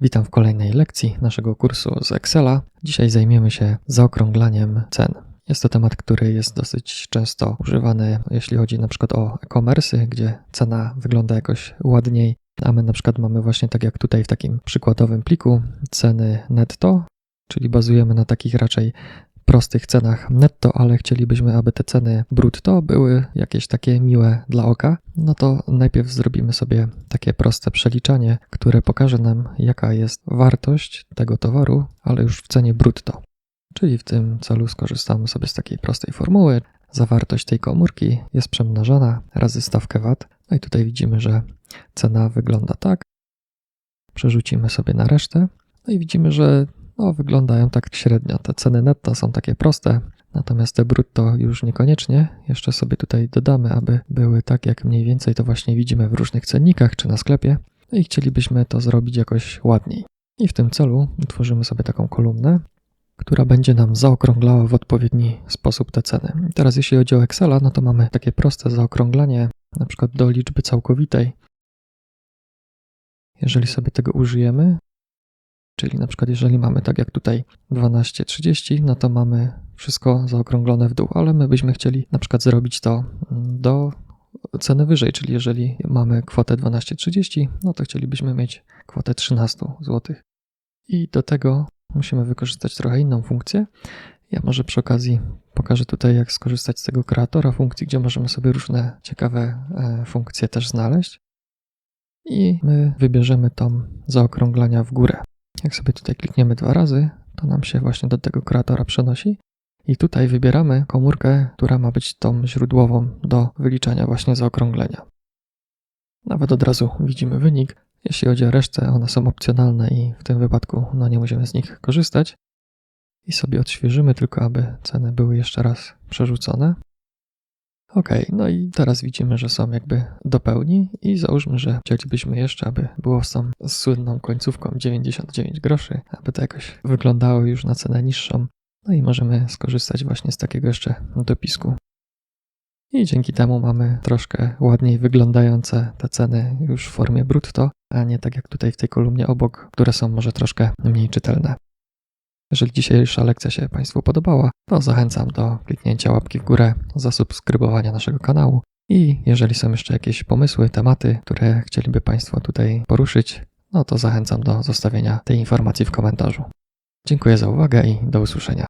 Witam w kolejnej lekcji naszego kursu z Excela. Dzisiaj zajmiemy się zaokrąglaniem cen. Jest to temat, który jest dosyć często używany, jeśli chodzi na przykład o e-commerce, gdzie cena wygląda jakoś ładniej, a my na przykład mamy właśnie tak jak tutaj w takim przykładowym pliku ceny netto, czyli bazujemy na takich raczej prostych cenach netto, ale chcielibyśmy, aby te ceny brutto były jakieś takie miłe dla oka, no to najpierw zrobimy sobie takie proste przeliczanie, które pokaże nam, jaka jest wartość tego towaru, ale już w cenie brutto. Czyli w tym celu skorzystamy sobie z takiej prostej formuły. Zawartość tej komórki jest przemnażana razy stawkę VAT. No i tutaj widzimy, że cena wygląda tak. Przerzucimy sobie na resztę. No i widzimy, że no, wyglądają tak średnio. Te ceny netto są takie proste, natomiast te brutto już niekoniecznie. Jeszcze sobie tutaj dodamy, aby były tak, jak mniej więcej to właśnie widzimy w różnych cennikach czy na sklepie. No i chcielibyśmy to zrobić jakoś ładniej. I w tym celu utworzymy sobie taką kolumnę, która będzie nam zaokrąglała w odpowiedni sposób te ceny. I Teraz jeśli chodzi o Excela, no to mamy takie proste zaokrąglanie, na przykład do liczby całkowitej. Jeżeli sobie tego użyjemy, czyli na przykład jeżeli mamy tak jak tutaj 12,30, no to mamy wszystko zaokrąglone w dół, ale my byśmy chcieli na przykład zrobić to do ceny wyżej, czyli jeżeli mamy kwotę 12,30, no to chcielibyśmy mieć kwotę 13 zł. I do tego musimy wykorzystać trochę inną funkcję. Ja może przy okazji pokażę tutaj, jak skorzystać z tego kreatora funkcji, gdzie możemy sobie różne ciekawe e, funkcje też znaleźć. I my wybierzemy tą zaokrąglania w górę. Jak sobie tutaj klikniemy dwa razy, to nam się właśnie do tego kreatora przenosi. I tutaj wybieramy komórkę, która ma być tą źródłową do wyliczania właśnie zaokrąglenia. Nawet od razu widzimy wynik. Jeśli chodzi o resztę, one są opcjonalne i w tym wypadku no, nie musimy z nich korzystać. I sobie odświeżymy tylko, aby ceny były jeszcze raz przerzucone. Ok, no i teraz widzimy, że są jakby do pełni i załóżmy, że chcielibyśmy jeszcze, aby było z tą słynną końcówką 99 groszy, aby to jakoś wyglądało już na cenę niższą. No i możemy skorzystać właśnie z takiego jeszcze dopisku. I dzięki temu mamy troszkę ładniej wyglądające te ceny już w formie brutto, a nie tak jak tutaj w tej kolumnie obok, które są może troszkę mniej czytelne. Jeżeli dzisiejsza lekcja się Państwu podobała, to zachęcam do kliknięcia łapki w górę, zasubskrybowania naszego kanału i jeżeli są jeszcze jakieś pomysły, tematy, które chcieliby Państwo tutaj poruszyć, no to zachęcam do zostawienia tej informacji w komentarzu. Dziękuję za uwagę i do usłyszenia.